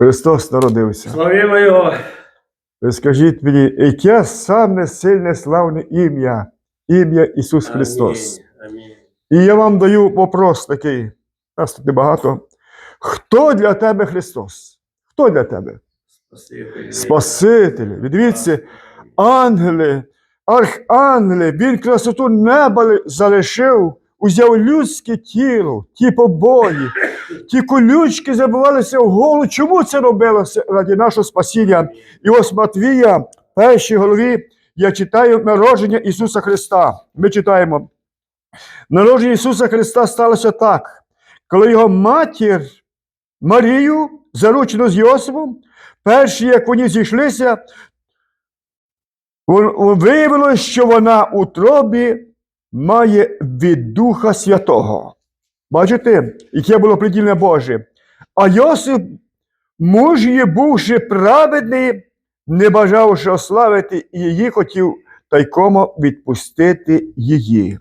Христос народився. Славімо Його! Ви скажіть мені, яке саме сильне славне ім'я? Ім'я Ісус Христос. Амінь. Амінь. І я вам даю вопрос такий, нас тут небагато. Хто для тебе Христос? Хто для тебе? Спаситель. Дивіться, ангели, архангели, він красоту неба залишив, узяв людське тіло, ті побої, ті колючки забивалися в голову. Чому це робилося раді нашого спасіння? І ось Матвія, в першій голові, я читаю народження Ісуса Христа. Ми читаємо. Народження Ісуса Христа сталося так, коли його матір Марію, заручену з Йосипом, перші, як вони зійшлися, виявилось, що вона у тробі має від Духа Святого. Бачите, яке було приділення Боже. А Йосип, муж її, бувши праведний, не бажавши ославити її, хотів тайкомо відпустити її.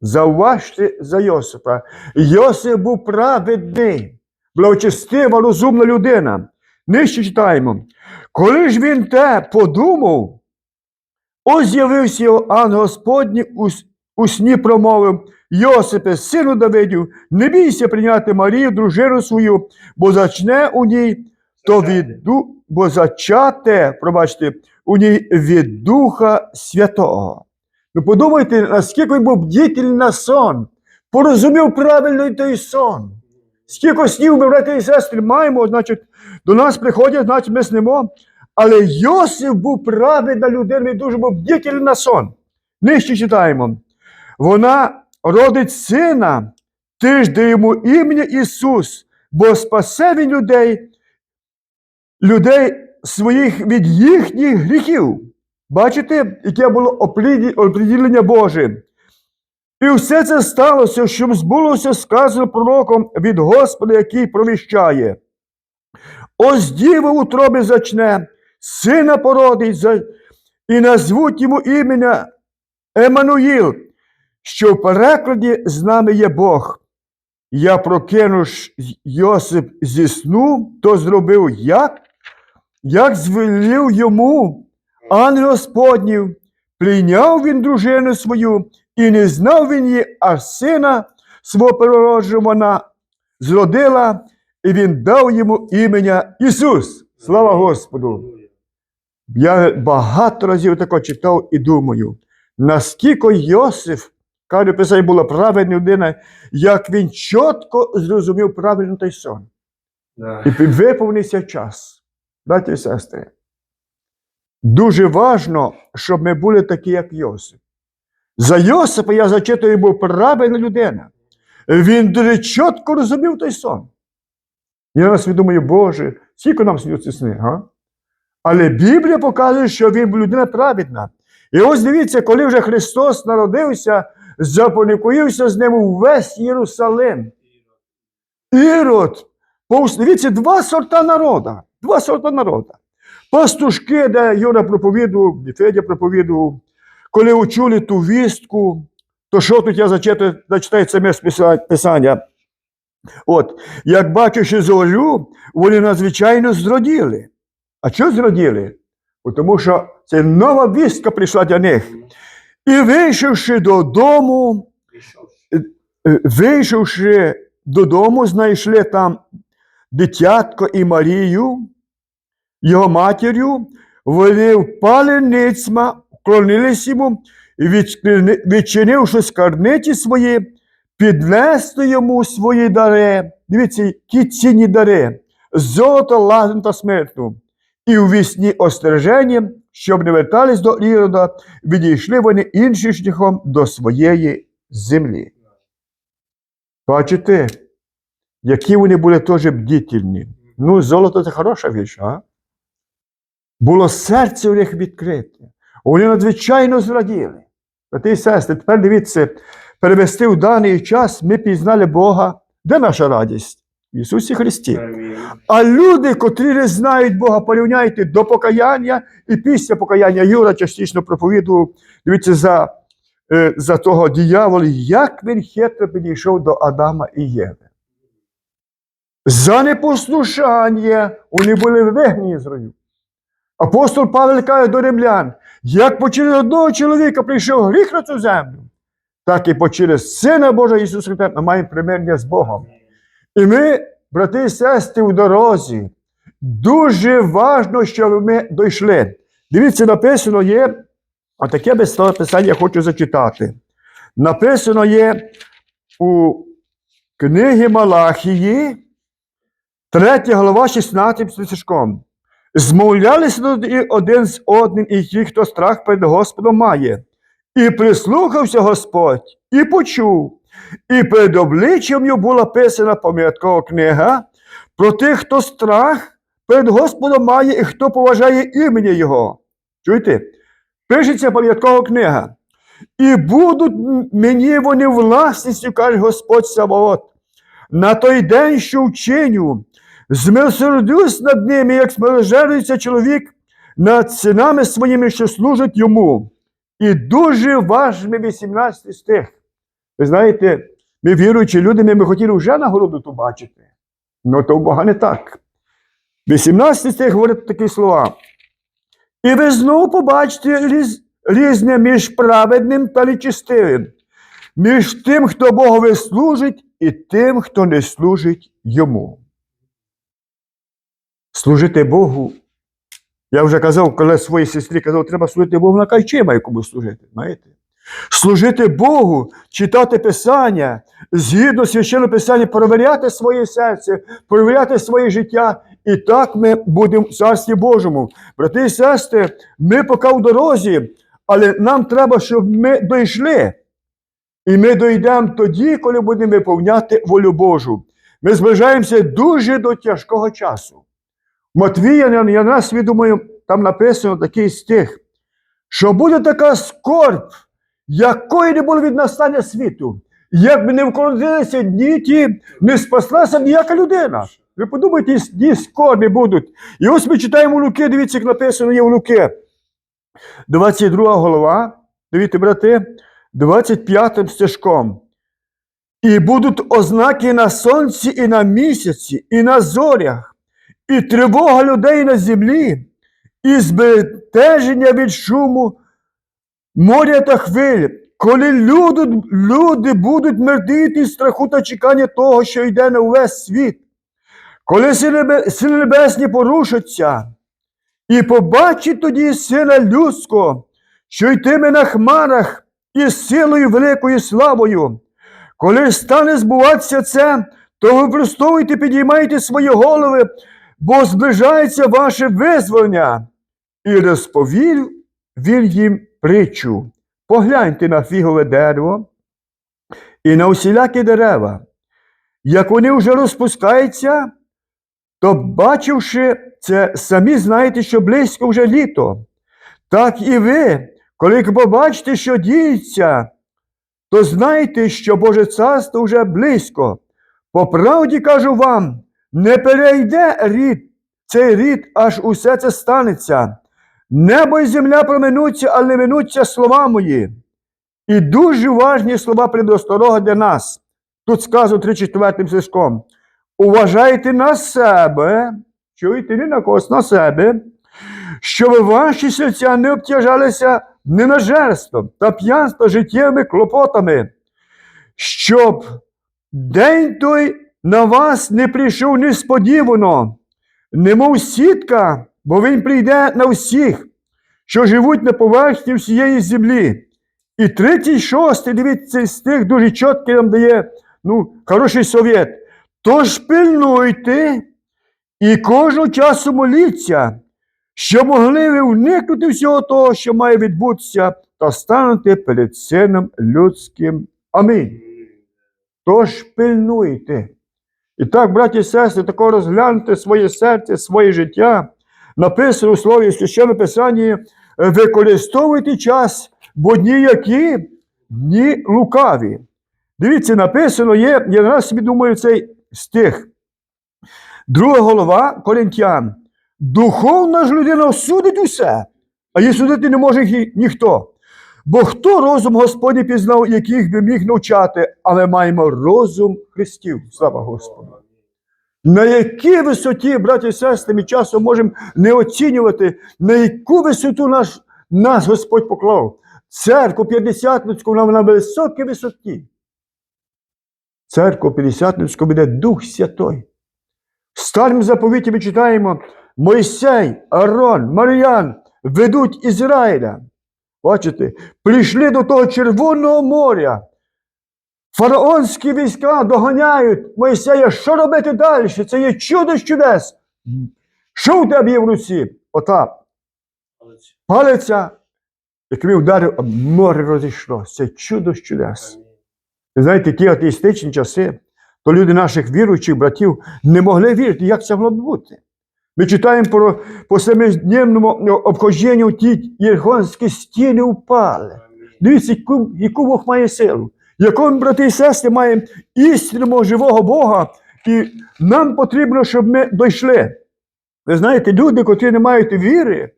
Зауважте за Йосипа. Йосип був праведний, благочестива, розумна людина. Нижче читаємо. Коли ж він те подумав, ось з'явився його ангел Господній у сні промовив Йосипе, сину Давидів, не бійся прийняти Марію, дружину свою, бо зачне у ній, то від ду... бо зачате, пробачте, у ній від Духа Святого. Ну подумайте, наскільки він був бдітельний на сон, порозумів правильно і той сон. Скільки снів ми, брати і сестри, маємо, значить, до нас приходять, значить, ми снимо. Але Йосиф був праведна людина, він дуже був бдітельний на сон. Нижче читаємо. Вона родить сина, ти ж дай йому ім'я Ісус, бо спасе він людей, людей своїх від їхніх гріхів. Бачите, яке було оприділення Боже. І все це сталося, щоб збулося сказано пророком від Господа, який провіщає. Ось діва у тробі зачне, сина породить, і назвуть йому імення Еммануїл, що в перекладі з нами є Бог. Я прокинуш Йосип зі сну, то зробив як? Як звелів йому ангел Господнів, прийняв він дружину свою, і не знав він її, аж сина свого переродженого вона зродила, і він дав йому імення Ісус. Слава Господу! Я багато разів тако читав і думаю, наскільки Йосиф, каже писання, була правильна людина, як він чітко зрозумів правильно той сон. Да. І виповнився час. Браті і сестри. Дуже важно, щоб ми були такі, як Йосип. За Йосипа я зачитую, був правильна людина. Він дуже чітко розумів той сон. Я на собі думаю, Боже, скільки нам снються сни, га? Але Біблія показує, що він був людина праведна. І ось дивіться, коли вже Христос народився, запоникуївся з ним увесь Єрусалим. Ірод. Дивіться, два сорта народа. Два сорта народа. Пастушки, де Юра проповідував, Федя проповідував, коли учули ту вістку, то що тут я зачитаю, зачитаю це писання. От, як бачивши зорю, вони надзвичайно зраділи. А що зраділи? Бо Тому що це нова вістка прийшла для них. І вийшовши додому, Е, Вийшовши додому, знайшли там дитятко і Марію, його матір'ю, вони впали ницьма, вклонились йому, і відчинивши скарбниці свої, піднесли йому свої дари. Дивіться, які цінні дари, золото, лазан та смертну. І у вісні остереження, щоб не вертались до Ірода, відійшли вони іншим шляхом до своєї землі. Бачите, які вони були теж бдітельні. Ну, золото це хороша річ, а? Було серце у них відкрите. Вони надзвичайно зраділи. Брати і сестри, тепер дивіться, перевести в даний час ми пізнали Бога. Де наша радість? В Ісусі Христі. А люди, котрі не знають Бога, порівняйте до покаяння і після покаяння. Юра частично проповідував, дивіться, за, е, за того диявола, як він хитро підійшов до Адама і Єви. За непослушання вони були вигнані з раю. Апостол Павел каже до римлян, як по через одного чоловіка прийшов гріх на цю землю, так і по через Сина Божого Ісуса Христа ми маємо примирення з Богом. І ми, брати і сестри, у дорозі, дуже важно, щоб ми дійшли. Дивіться, написано є, а таке без писання я хочу зачитати. Написано є у книгі Малахії, 3 глава, 16 стишком. Змовлялися один з одним і ті, хто страх перед Господом має. І прислухався Господь, і почув, і перед обличчям його була писана пам'яткова книга про тих, хто страх перед Господом має і хто поважає імені Його. Чуєте? Пишеться пам'яткова книга. І будуть мені вони власністю, каже Господь Саваот, на той день, що вчиню, змилосердюсь над ними, як смиложерується чоловік над синами своїми, що служать йому. І дуже важливий 18 стих. Ви знаєте, ми віруючі люди, ми, ми хотіли вже нагороду ту бачити. Ну то у Бога не так. 18 стих говорить такі слова. І ви знову побачите різ, різне між праведним та нечистивим, між тим, хто Богові служить, і тим, хто не служить йому. Служити Богу. Я вже казав, коли своїй сестрі казав, треба служити Богу на кайчима, якому служити. Знаєте? Служити Богу, читати Писання, згідно священного Писання, перевіряти своє серце, перевіряти своє життя. І так ми будемо в Царстві Божому. Брати і сестри, ми поки в дорозі, але нам треба, щоб ми дійшли. І ми дійдемо тоді, коли будемо виповняти волю Божу. Ми зближаємося дуже до тяжкого часу. Матвія, я нас думаю, там написано такий стих, що буде така скорб, якої не було від настання світу. Як би не вкоротилися дні ті, не спаслася ніяка людина. Ви подумайте, дні скорбі будуть. І ось ми читаємо у Луки, дивіться, як написано є у Луки. 22 голова, дивіться, брати, 25 стежком. І будуть ознаки на сонці, і на місяці, і на зорях, і тривога людей на землі, і збентеження від шуму моря та хвиль, коли люди, люди будуть мердити страху та чекання того, що йде на увесь світ, коли сили небесні порушаться, і побачить тоді сина людського, що йтиме на хмарах із силою великою славою. Коли стане збуватися це, то випростовуйте, підіймайте свої голови, бо зближається ваше визволення. І розповів він їм притчу. Погляньте на фігове дерево і на усілякі дерева. Як вони вже розпускаються, то, бачивши це, самі знаєте, що близько вже літо. Так і ви, коли побачите, що діється, то знайте, що Боже царство вже близько. По правді кажу вам, не перейде рід, цей рід, аж усе це станеться. Небо і земля проминуться, але минуться слова мої. І дуже важні слова предосторога для нас. Тут сказано 34 стишком. Уважайте на себе, чуєте, не на когось, на себе, щоб ваші серця не обтяжалися ненажерством та п'янство життєвими клопотами, щоб день той на вас не прийшов несподівано, немов сітка, бо він прийде на всіх, що живуть на поверхні всієї землі. І 36, дивіться, стих дуже чіткий нам дає ну, хороший совет. Тож пильнуйте і кожного часу моліться, що могли ви уникнути всього того, що має відбутися, та станете перед Сином людським. Амінь. Тож пильнуйте. І так, браті і сестри, тако розгляньте своє серце, своє життя. Написано у слові священному Писанні, використовуйте час, бо дні які дні лукаві. Дивіться, написано є, я раз собі думаю цей стих. Друга голова Коринтян. Духовна ж людина судить усе, а її судити не може ні- ніхто. Бо хто розум Господній пізнав, яких би міг навчати, але маємо розум Христів. Слава Господу. На якій висоті, браті і сестри, ми часом можемо не оцінювати, на яку висоту наш, нас Господь поклав. Церкву П'ятдесятницьку вона на високій висоті. Церкву П'ятдесятницьку веде Дух Святой. В старому заповіті ми читаємо Мойсей, Арон, Мар'ян ведуть Ізраїля. Бачите, прийшли до того Червоного моря. Фараонські війська доганяють Мойсея, що робити далі? Це є чудо чудес. Що у тебе є в руці? Ота палиця, який вдарив, а море розійшлося. Це чудо чудес. Ви знаєте, ті атеїстичні часи, то люди наших віруючих братів не могли вірити, як це могло б бути. Ми читаємо про по семидневному обходженню ті єрхонські стіни впали. Дивіться, яку Бог має силу. Яку ми, брати і сестри, маємо істинного живого Бога, і нам потрібно, щоб ми дійшли. Ви знаєте, люди, котрі не мають віри,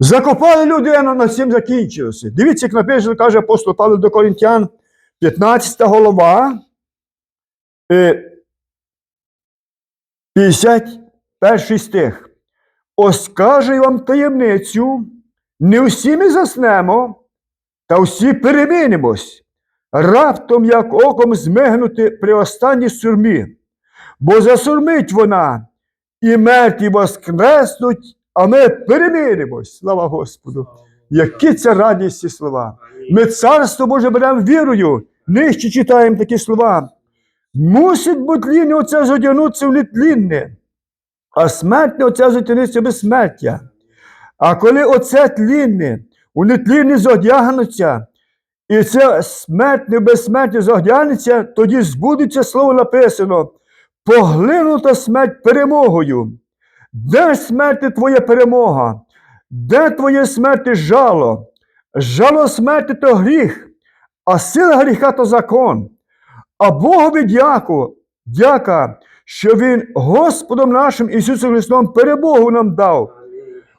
закопали людину, на цим закінчилося. Дивіться, як написано, каже апостол Павло до Коринтян, 15 голова, е, 51 стих. Ось кажу вам таємницю, не всі ми заснемо, та всі перемінимось, раптом, як оком змигнути при останній сурмі, бо засурмить вона, і мертві воскреснуть, а ми перемінимось. Слава Господу! Які це радісні слова! Ми царство Боже беремо вірою, нижче читаємо такі слова. Мусить бути тлінне оце зодягнутися в нетлінне, а смертне оце зодягнутися в безсмертя. А коли оце тлінне, у нетлінне зодягнуться, і це смертне в безсмертя зодягнеться, тоді збудеться слово написано, поглинута смерть перемогою. Де смерти твоя перемога? Де твоє смерти жало? Жало смерти то гріх, а сила гріха то закон. А Богові дяку, дяка, що Він Господом нашим Ісусом Христом перемогу нам дав.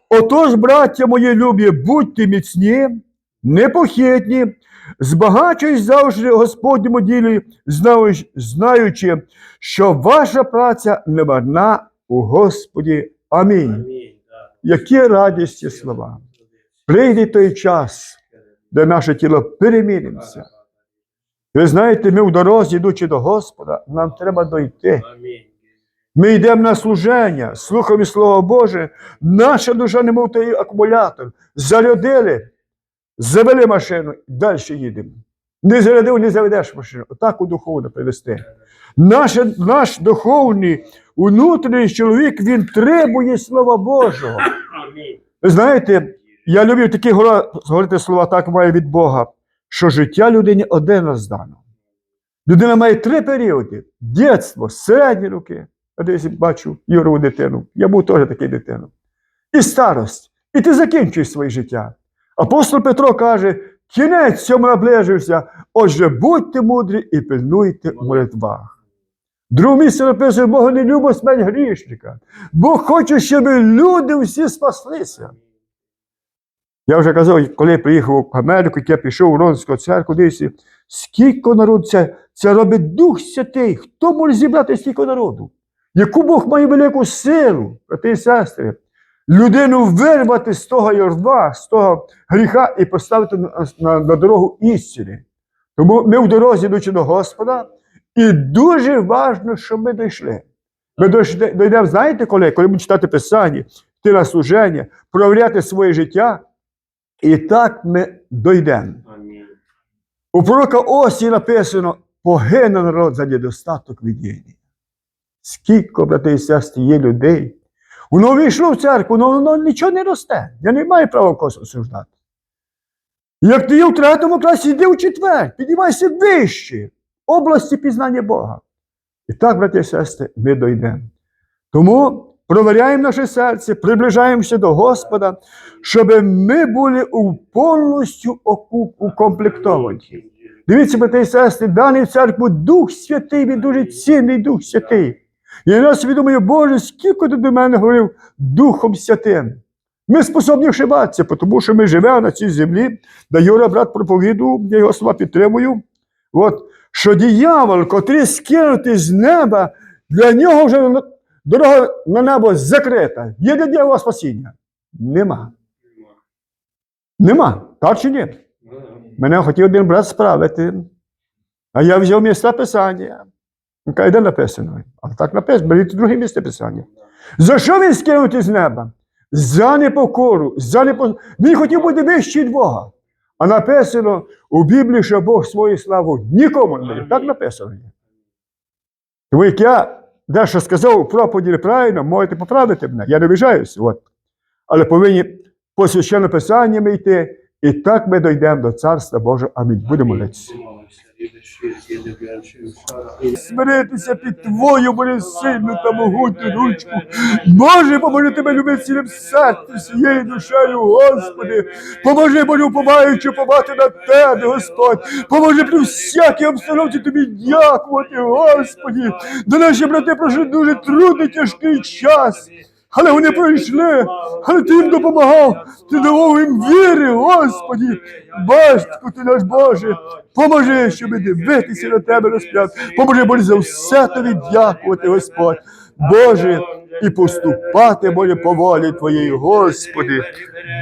Отож, браття мої любі, будьте міцні, непохитні, збагачуйтесь завжди Господньому ділі, знаючи- що ваша праця не марна у Господі. Амінь. Амінь. Да. Які радісні слова. Прийде той час, де наше тіло перемінимося. Ви знаєте, ми в дорозі, йдучи до Господа, нам треба дойти. Ми йдемо на служення, слухаємо Слово Боже, наша душа, немов той акумулятор. Зарядили, завели машину, далі їдемо. Не зарядив, не заведеш машину. Отак у духовно привести. Наш, наш духовний внутрішній чоловік, він требує Слова Божого. Ви знаєте, я люблю такі говорити слова, так має від Бога, що життя людині один раз дано. Людина має три періоди: дитинство, середні роки. Я десь бачу Юрову дитину. Я був теж такий дитину. І старость. І ти закінчуєш своє життя. Апостол Петро каже: кінець цьому наближився. Отже, будьте мудрі і пильнуйте в молитвах. Друге місце написано, Бог не любить смерть грішника. Бог хоче, щоб люди всі спаслися. Я вже казав, коли приїхав в Америку, як я пішов у Ронську церкву, дивіться, скільки народу це, це робить Дух Святий. Хто може зібрати стільки народу? Яку Бог має велику силу, брати і сестри, людину вирвати з того ярва, з того гріха і поставити на, на, на дорогу істини. Тому ми в дорозі йдучи до Господа, і дуже важливо, щоб ми дійшли. Ми дійдемо, знаєте, коли? Коли будемо читати Писання, йти на служення, проявляти своє життя, і так ми дійдемо. У пророка Осі написано: погине народ за недостаток відділення. Скільки, брати і сестри, є людей. Воно війшло в церкву, але воно нічого не росте. Я не маю права когось осуждати. Як ти є в третьому класі, йди в четвер, піднімайся вище, області пізнання Бога. І так, брати і сестри, ми дійдемо. Тому провіряємо наше серце, приближаємося до Господа, щоб ми були повністю укомплектовані. Дивіться, брати і сестри, даний в церкву Дух Святий, він дуже цінний Дух Святий. Я не собі думаю, Боже, скільки ти до мене говорив Духом Святим. Ми способні ошибатися, тому що ми живемо на цій землі, де Юра, брат, проповідував, я його слова підтримую. От, що диявол, котрий скинутий з неба, Для нього вже дорога на небо закрита. Є для нього спасіння? Нема. Нема. Так чи ні? Мене хотів один брат справити. А я взяв місце писання. Він каже, де написано? А так написано, беріть друге місце писання. За що він скинутий з неба? За непокору, за непо... Він хотів бути вищий від Бога. А написано у Біблії, що Бог свою славу нікому не дає. Так написано. Тому як я дещо сказав у проповіді неправильно, можете поправити мене. Я не обіжаюся. От. Але повинні по священному писанням йти, і так ми дійдемо до Царства Божого. Амінь. Будемо молитися. Смиритися під Твою боже, сильну та могутню ручку. Боже, поможи тебе любити цілим серцем, всією душею, Господи. Поможи, Боже, побаючи, побати на Тебе, Господь. Поможи при всякій обстановці Тобі дякувати, Господи. До наші брати пройшли дуже трудний, тяжкий час. Але вони пройшли, але ти їм допомагав, ти давав їм віри, Господі. Батько ти наш Боже, поможи, щоб дивитися на тебе розп'ят. Поможи, Боже, за все тобі дякувати, Господь. Боже, і поступати, Боже, по волі Твоєї, Господи.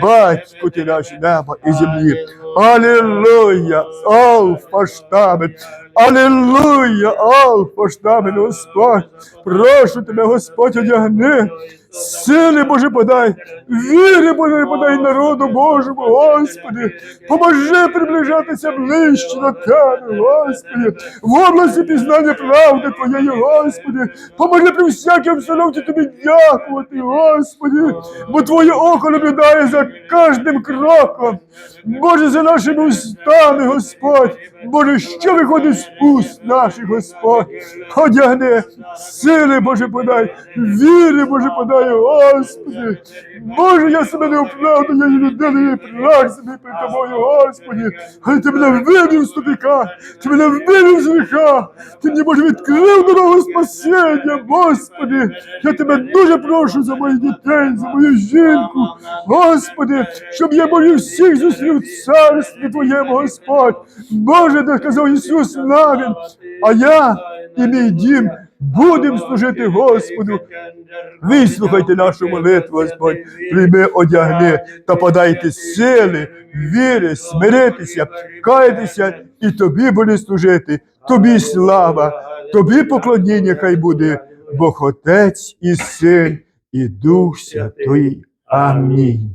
Батько ти наш неба і землі. Алілуя! Алфа штабель! Алілуя! Алфа штабель, Господь! Прошу тебе, Господь, одягни! Сили Боже подай, віри Боже подай народу Божому, Господи, поможи приближатися ближче до Тебе, Господи, в області пізнання правди Твоєї, Господи, поможи при всякій обстановці Тобі дякувати, Господи, бо Твоє око наблюдає за кожним кроком, Боже, за нашими устами, Господь, Боже, що виходить з уст наших, Господь, одягни сили, Боже, подай, віри, Боже, подай, Господи. Боже, я себе не оправдаю, я людина, я прах собі перед тобою, Господи. Але ти мене вивів з тупіка, ти мене вивів з гріха, ти мені, Боже, відкрив дорогу спасіння, Господи. Я тебе дуже прошу за моїх дітей, за мою жінку, Господи, щоб я, Боже, всіх зустрів в царстві Твоєму, Господь. Боже, де сказав Ісус навін, а я і мій дім будемо служити Господу. Вислухайте нашу молитву, Господь, прийми, одягни та подайте сили, віри, смиритися, каятися і тобі буде служити, тобі слава, тобі поклоніння хай буде, Бог Отець і Син, і Дух Святий. Амінь.